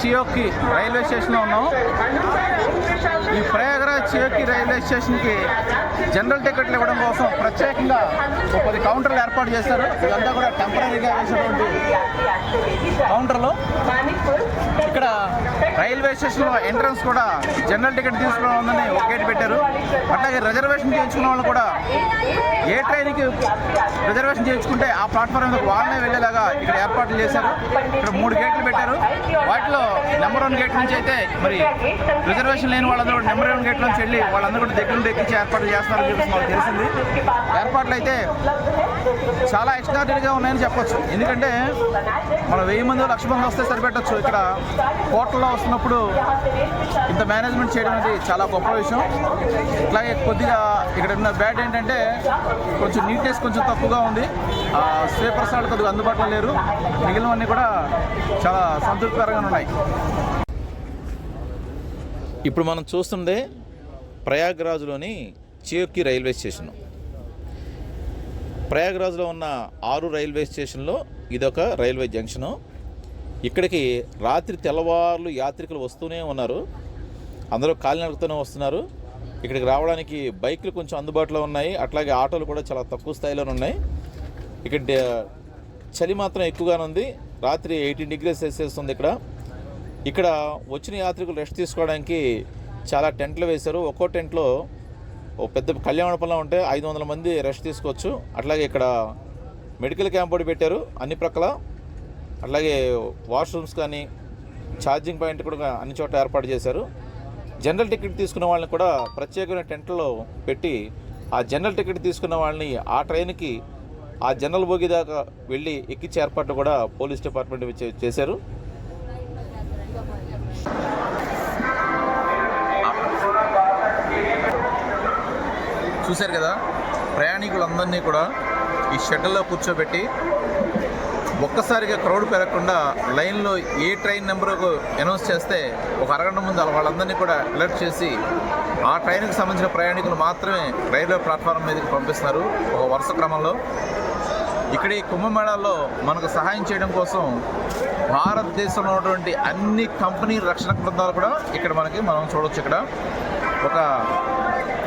చియోకి railway స్టేషన్లో ఉన్నాం. ఈ ప్రయాగరాజ్ చియోకి రైల్వే స్టేషన్కి జనరల్ టికెట్లు ఇవ్వడం కోసం ప్రత్యేకంగా ఒక పది కౌంటర్లు ఏర్పాటు చేశారు. ఇదంతా కూడా టెంపరీగా వేసినటువంటి కౌంటర్లు. ఇక్కడ రైల్వే స్టేషన్లో ఎంట్రన్స్ కూడా జనరల్ టికెట్ తీసుకోవడం ఉందని ఒక గేట్ పెట్టారు. అట్లాగే రిజర్వేషన్ చేయించుకున్న వాళ్ళు కూడా ఏ ట్రైన్కి రిజర్వేషన్ చేయించుకుంటే ఆ ప్లాట్ఫామ్ మీద వాళ్ళనే వెళ్ళేలాగా ఇక్కడ ఏర్పాట్లు చేశారు. ఇక్కడ మూడు గేట్లు నెంబర్ వన్ గేట్ నుంచి అయితే మరి రిజర్వేషన్ లేని వాళ్ళందరూ కూడా నెంబర్ వన్ గేట్ నుంచి వెళ్ళి వాళ్ళందరూ కూడా దగ్గర నుండి ఎక్కించి ఏర్పాట్లు చేస్తున్నారని చెప్పేసి మాకు తెలిసింది. ఏర్పాట్లు అయితే చాలా ఎక్స్ట్రాడినరీగా ఉన్నాయని చెప్పొచ్చు. ఎందుకంటే మన వెయ్యి మంది లక్ష మంది వస్తే సరిపెట్టచ్చు. ఇక్కడ హోటల్లో వస్తున్నప్పుడు ఇంత మేనేజ్మెంట్ చేయడం అనేది చాలా గొప్ప విషయం. ఇట్లాగే కొద్దిగా ఇక్కడ ఉన్న బ్యాడ్ ఏంటంటే కొంచెం నీట్నెస్ కొంచెం తక్కువగా ఉంది. ఆ, వాళ్ళు కొద్దిగా అందుబాటులో లేరు. మిగిలినవన్నీ కూడా చాలా సంతృప్తికరంగా ఉన్నాయి. ఇప్పుడు మనం చూస్తుండే ప్రయాగ్రాజ్లోని చేక్కి రైల్వే స్టేషన్. ప్రయాగ్రాజ్లో ఉన్న ఆరు రైల్వే స్టేషన్లో ఇదొక రైల్వే జంక్షను. ఇక్కడికి రాత్రి తెల్లవార్లు యాత్రికులు వస్తూనే ఉన్నారు. అందరూ కాలినడకతోనే వస్తున్నారు. ఇక్కడికి రావడానికి బైక్లు కొంచెం అందుబాటులో ఉన్నాయి. అట్లాగే ఆటోలు కూడా చాలా తక్కువ స్థాయిలోనే ఉన్నాయి. ఇక్కడ చలి మాత్రం ఎక్కువగానే ఉంది. రాత్రి ఎయిటీన్ డిగ్రీస్ సెల్సియస్ ఉంది ఇక్కడ. ఇక్కడ వచ్చిన యాత్రికులు రెస్ట్ తీసుకోవడానికి చాలా టెంట్లు వేశారు. ఒక్కో టెంట్లో ఓ పెద్ద కళ్యాణ మండపంలో ఉంటే ఐదు వందల మంది రెస్ట్ తీసుకోవచ్చు. అట్లాగే ఇక్కడ మెడికల్ క్యాంప్ కూడా పెట్టారు అన్ని ప్రక్కల. అట్లాగే వాష్రూమ్స్ కానీ ఛార్జింగ్ పాయింట్ కూడా అన్ని చోట్ల ఏర్పాటు చేశారు. జనరల్ టికెట్ తీసుకున్న వాళ్ళని కూడా ప్రత్యేకమైన టెంట్లో పెట్టి ఆ జనరల్ టికెట్ తీసుకున్న వాళ్ళని ఆ ట్రైన్కి ఆ జనరల్ బోగి దాకా వెళ్ళి ఎక్కించే ఏర్పాట్లు కూడా పోలీస్ డిపార్ట్మెంట్ చేశారు. చూశారు కదా? ప్రయాణికులందరినీ కూడా ఈ షటిల్లో కూర్చోబెట్టి ఒక్కసారిగా క్రౌడ్ పెరగకుండా లైన్లో ఏ ట్రైన్ నెంబర్కు అనౌన్స్ చేస్తే ఒక అరగంట ముందు వాళ్ళందరినీ కూడా అలర్ట్ చేసి ఆ ట్రైన్కి సంబంధించిన ప్రయాణికులు మాత్రమే రైల్వే ప్లాట్ఫామ్ మీదకి పంపిస్తున్నారు. ఒక వరుస క్రమంలో ఇక్కడ ఈ కుంభమేళాలో మనకు సహాయం చేయడం కోసం భారతదేశంలో ఉన్నటువంటి అన్ని కంపెనీ రక్షణ బృందాలు కూడా ఇక్కడ మనకి మనం చూడవచ్చు ఇక్కడ. ఒక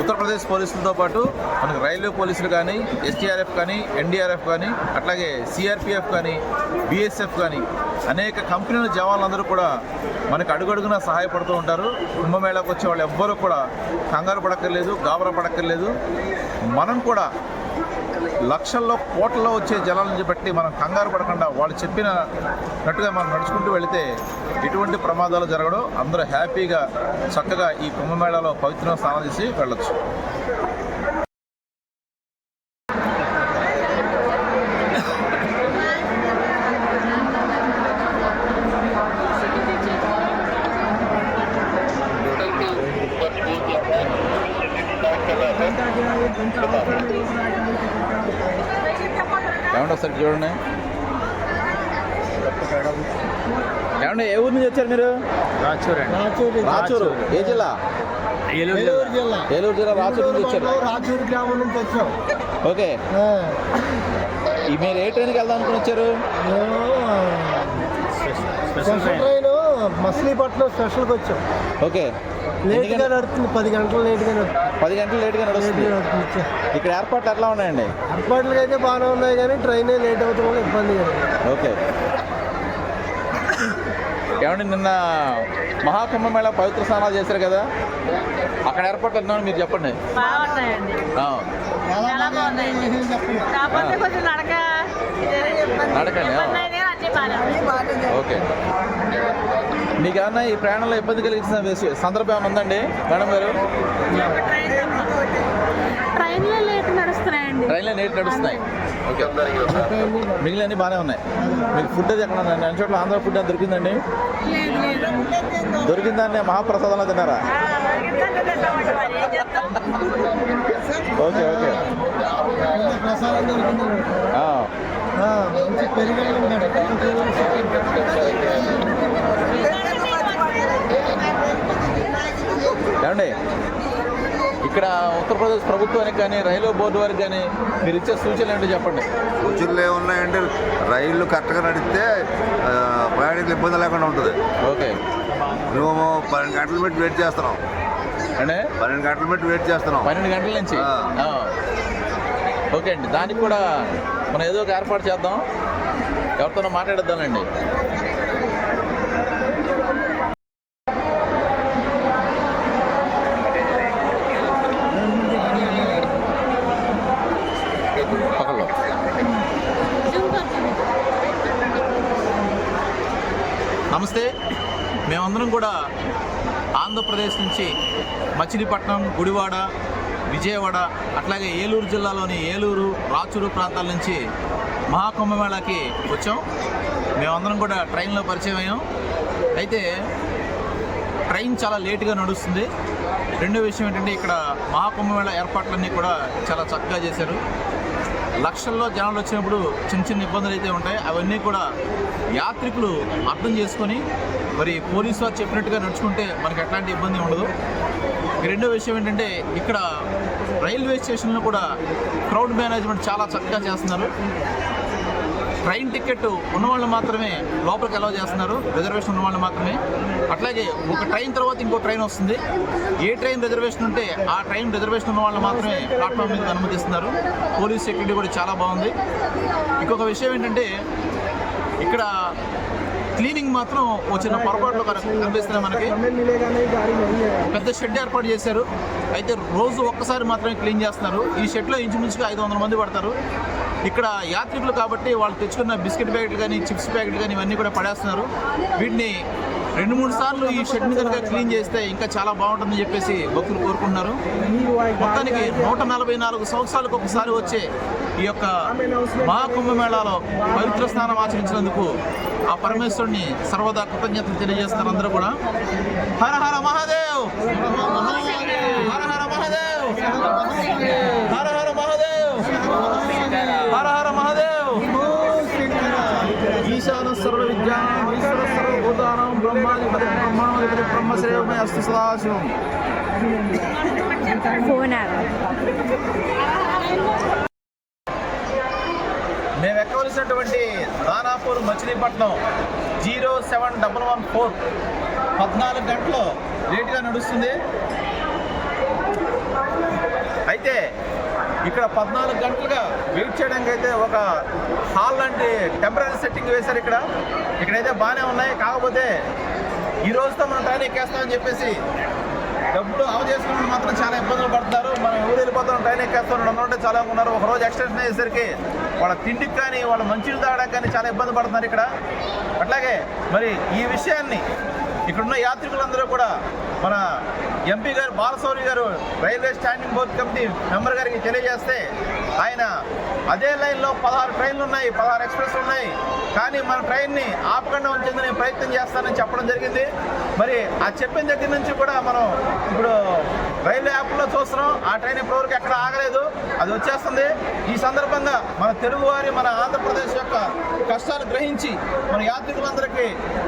ఉత్తరప్రదేశ్ పోలీసులతో పాటు మనకు రైల్వే పోలీసులు కానీ ఎస్టీఆర్ఎఫ్ కానీ ఎన్డీఆర్ఎఫ్ కానీ అట్లాగే సిఆర్పిఎఫ్ కానీ బిఎస్ఎఫ్ కానీ అనేక కంపెనీల జవాన్లందరూ కూడా మనకు అడుగడుగున సహాయపడుతూ ఉంటారు. కుంభమేళాకు వచ్చే వాళ్ళు ఎవ్వరూ కూడా కంగారు పడక్కర్లేదు గాబరా పడక్కర్లేదు. మనం కూడా లక్షల్లో కోట్లలో వచ్చే జలాలను బట్టి మనం కంగారు పడకుండా వాళ్ళు చెప్పినట్టుగా మనం నడుచుకుంటూ వెళితే ఎటువంటి ప్రమాదాలు జరగడో అందరూ హ్యాపీగా చక్కగా ఈ కుంభమేళాలో పవిత్రంగా స్నానం చేసి వెళ్ళొచ్చు. ఏమంటే ఒకసారి చూడండి. ఏమంటే ఏ ఊరు నుంచి వచ్చారు మీరు? రాచూరు రాచూరు. ఏ జిల్లా? ఏలూరు జిల్లా. ఏలూరు జిల్లా. రాచూరు నుంచి వచ్చారు. రాచూరు గ్రామం నుంచి వచ్చాం. ఓకే. మీరు ఏ ట్రైన్కి వెళ్దాం అనుకుని వచ్చారు? మేము స్పెషల్ ట్రైన్ మచిలీపట్నం స్పెషల్కి వచ్చాం. ఓకే. లేట్గా గంటలు? నడుస్తుంది పది గంటలు లేట్గా నడుస్తుంది పది గంటలు లేట్గా నడుస్తుంది. ఇక్కడ ఏర్పాట్లు ఎట్లా ఉన్నాయండి? అప్పట్లకి అయితే బాగానే ఉన్నాయి కానీ ట్రైన్ లేట్ అవుతుంది ఇబ్బంది ఓకే. ఏమండి నిన్న మహాకుంభమేళ పవిత్ర స్నానాలు చేశారు కదా? అక్కడ ఏర్పాట్లు ఎన్నో మీరు చెప్పండి. నడకండి. ఓకే. మీకు ఏమన్నా ఈ ప్రయాణంలో ఇబ్బంది కలిగించిన విషయం- సందర్భం ఏమైనా ఉందండి? మేడం గారు? ట్రైన్లో లేట్ నడుస్తున్నాయండి. ట్రైన్లో నేటి నడుస్తున్నాయి. ఓకే. మిగిలిన అన్ని బాగానే ఉన్నాయి. మీకు ఫుడ్ అది ఎక్కడ ఉందండి అన్ని చోట్ల ఆంధ్ర ఫుడ్ అది దొరికిందండి? దొరికిందాన్ని మహాప్రసాదంలో తిన్నారా? Okay okay. ప్రసాదం దొరికింది ఆ, ఆ, మంచి పెరిగాయలు ఏమండి? ఇక్కడ ఉత్తరప్రదేశ్ ప్రభుత్వానికి కానీ రైల్వే బోర్డు వారికి కానీ మీరు ఇచ్చే సూచనలు ఏంటో చెప్పండి. సూచనలు ఏమున్నాయంటే రైళ్ళు కరెక్ట్గా నడిస్తే ప్రయాణికులు ఇబ్బంది లేకుండా ఉంటుంది. ఓకే. మేము పన్నెండు గంటలు పెట్టి వెయిట్ చేస్తున్నాం అంటే పన్నెండు గంటలు పెట్టి వెయిట్ చేస్తున్నాం పన్నెండు గంటల నుంచి. ఓకే అండి. దానికి కూడా మనం ఏదో ఒక ఏర్పాటు చేద్దాం. ఎవరితోనో మాట్లాడేద్దామండి నమస్తే. మేమందరం కూడా ఆంధ్రప్రదేశ్ నుంచి మచిలీపట్నం గుడివాడ విజయవాడ అట్లాగే ఏలూరు జిల్లాలోని ఏలూరు రాచూరు ప్రాంతాల నుంచి మహాకుంభమేళాకి వచ్చాం. మేమందరం కూడా ట్రైన్లో పరిచయం అయ్యాం. అయితే ట్రైన్ చాలా లేటుగా నడుస్తుంది. రెండో విషయం ఏంటంటే ఇక్కడ మహాకుంభమేళ ఏర్పాట్లన్నీ కూడా చాలా చక్కగా చేశారు. లక్షల్లో జనాలు వచ్చినప్పుడు చిన్న చిన్న ఇబ్బందులు అయితే ఉంటాయి. అవన్నీ కూడా యాత్రికులు అర్థం చేసుకొని మరి పోలీసు వారు చెప్పినట్టుగా నడుచుకుంటే మనకు ఎట్లాంటి ఇబ్బంది ఉండదు. రెండో విషయం ఏంటంటే ఇక్కడ రైల్వే స్టేషన్లో కూడా క్రౌడ్ మేనేజ్మెంట్ చాలా చక్కగా చేస్తున్నారు. ట్రైన్ టికెట్ ఉన్నవాళ్ళు మాత్రమే లోపలికి అలౌ చేస్తున్నారు. రిజర్వేషన్ ఉన్నవాళ్ళు మాత్రమే. అట్లాగే ఒక ట్రైన్ తర్వాత ఇంకో ట్రైన్ వస్తుంది. ఏ ట్రైన్ రిజర్వేషన్ ఉంటే ఆ ట్రైన్ రిజర్వేషన్ ఉన్న వాళ్ళు మాత్రమే ప్లాట్ఫామ్ మీద అనుమతిస్తున్నారు. పోలీస్ సెక్యూరిటీ కూడా చాలా బాగుంది. ఇంకొక విషయం ఏంటంటే ఇక్కడ క్లీనింగ్ మాత్రం ఒక చిన్న పొరపాట్లు కనిపిస్తున్నాయి మనకి. పెద్ద షెడ్ ఏర్పాటు చేశారు. అయితే రోజు ఒక్కసారి మాత్రమే క్లీన్ చేస్తున్నారు. ఈ షెడ్లో ఇంచుమించుగా ఐదు వందల మంది పడతారు. ఇక్కడ యాత్రికులు కాబట్టి వాళ్ళు తెచ్చుకున్న బిస్కెట్ ప్యాకెట్లు కానీ చిప్స్ ప్యాకెట్లు కానీ ఇవన్నీ కూడా పడేస్తున్నారు. వీటిని రెండు మూడు సార్లు ఈ షెడ్ని కనుక క్లీన్ చేస్తే ఇంకా చాలా బాగుంటుందని చెప్పేసి భక్తులు కోరుకుంటున్నారు. మొత్తానికి నూట నలభై నాలుగు సంవత్సరాలకు ఒకసారి వచ్చే ఈ యొక్క మహాకుంభమేళాలో పవిత్ర స్నానం ఆచరించినందుకు ఆ పరమేశ్వరుని సర్వదా కృతజ్ఞతలు తెలియజేస్తున్నారు అందరూ కూడా. హర హర మహాదేవ్! బ్రహ్మాధిపతి బ్రహ్మశ్రేయమే అస్తు సదాశివం ఫోన్ మేము ఎక్కవలసినటువంటి Danapur Machilipatnam zero seven double one four పద్నాలుగు గంటలు లేట్గా నడుస్తుంది. అయితే ఇక్కడ పద్నాలుగు గంటలుగా వెయిట్ చేయడానికి అయితే ఒక హాల్ లాంటి టెంపరీ సెట్టింగ్ వేశారు ఇక్కడ. ఇక్కడైతే బాగానే ఉన్నాయి. కాకపోతే ఈ రోజుతో మనం ట్రైన్ ఎక్కేస్తామని చెప్పేసి డబ్బులు ఆవు చేసుకున్న మాత్రం చాలా ఇబ్బందులు పడతారు మనం ఊరు వెళ్ళిపోతాం ట్రైన్ ఎక్కేస్తాం రెండు ఉంటే చాలా ఉన్నారు. ఒక రోజు ఎక్స్టెన్షన్ అయ్యేసరికి వాళ్ళ తిండికి కానీ వాళ్ళ మంచిలు తాగడానికి కానీ చాలా ఇబ్బంది పడుతున్నారు ఇక్కడ. అట్లాగే మరి ఈ విషయాన్ని ఇక్కడున్న యాత్రికులందరూ కూడా మన ఎంపీ గారు బాలశౌరి గారు railway standing board committee member గారికి తెలియజేస్తే ఆయన అదే లైన్లో పదహారు ట్రైన్లు ఉన్నాయి పదహారు ఎక్స్ప్రెస్ ఉన్నాయి. కానీ మన ట్రైన్ని ఆపకుండా ఉంచేందుకు నేను ప్రయత్నం చేస్తానని చెప్పడం జరిగింది. మరి ఆ చెప్పిన దగ్గర నుంచి కూడా మనం ఇప్పుడు యాప్లో ఆ ట్రైన్ ఇప్పటివరకు ఎక్కడ ఆగలేదు. అది వచ్చేస్తుంది. ఈ సందర్భంగా మన తెలుగువారి మన ఆంధ్రప్రదేశ్ యొక్క కష్టాలు గ్రహించి మన యాత్రికులందరికీ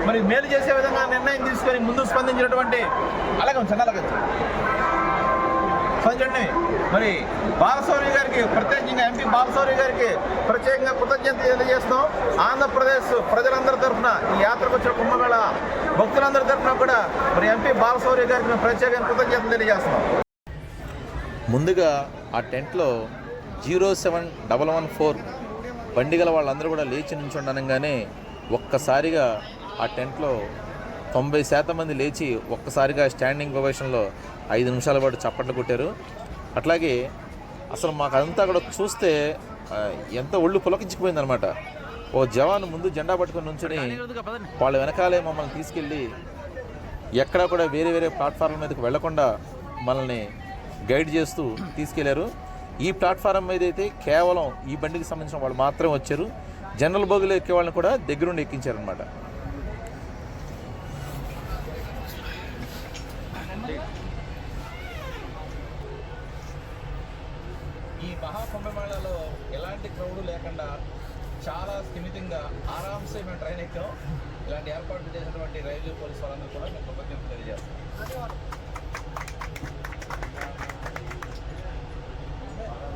మరి మేలు చేసే విధంగా నిర్ణయం తీసుకొని ముందుకు స్పందించినటువంటి అలాగే ఉంచండి అలాగే మరి బాలశౌరి గారికి ప్రత్యేకంగా ఎంపీ బాలశౌరి గారికి ప్రత్యేకంగా కృతజ్ఞత తెలియజేస్తాం ఆంధ్రప్రదేశ్ ప్రజలందరి తరఫున ఈ యాత్రకు వచ్చిన కుంభమేళ భక్తులందరి తరఫున కూడా మరి ఎంపీ బాలశౌరి గారికి మేము ప్రత్యేకంగా కృతజ్ఞతలు తెలియజేస్తున్నాం. ముందుగా ఆ టెంట్లో zero seven double one four బండిగల వాళ్ళందరూ కూడా లేచి నుంచుండనగానే ఒక్కసారిగా ఆ టెంట్లో తొంభై శాతం మంది లేచి ఒక్కసారిగా స్టాండింగ్ పొజిషన్లో ఐదు నిమిషాల పాటు చప్పట్లు కొట్టారు. అట్లాగే అసలు మాకు అదంతా కూడా చూస్తే ఎంత ఒళ్ళు పులకించిపోయిందనమాట ఓ జవాన్ ముందు జెండా పట్టుకొని నుంచుని వాళ్ళ వెనకాలే మమ్మల్ని తీసుకెళ్ళి ఎక్కడా కూడా వేరే వేరే ప్లాట్ఫారం మీదకి వెళ్ళకుండా మనల్ని గైడ్ చేస్తూ తీసుకెళ్ళారు. ఈ ప్లాట్ఫారం మీద అయితే కేవలం ఈ బండికి సంబంధించిన వాళ్ళు మాత్రమే వచ్చారు. జనరల్ బోగిలో ఎక్కే వాళ్ళని కూడా దగ్గరుండి ఎక్కించారనమాట ఈ మహాకుంభమేళాలో ఎలాంటి క్రౌడ్ లేకుండా చాలా స్థిమితంగా ఆరామ్సే మేము ట్రైన్ ఎక్కాం. ఇలాంటి ఏర్పాట్లు చేసినటువంటి రైల్వే పోలీసు వాళ్ళందరూ కూడా మేము కృతజ్ఞతలు తెలియజేస్తాం.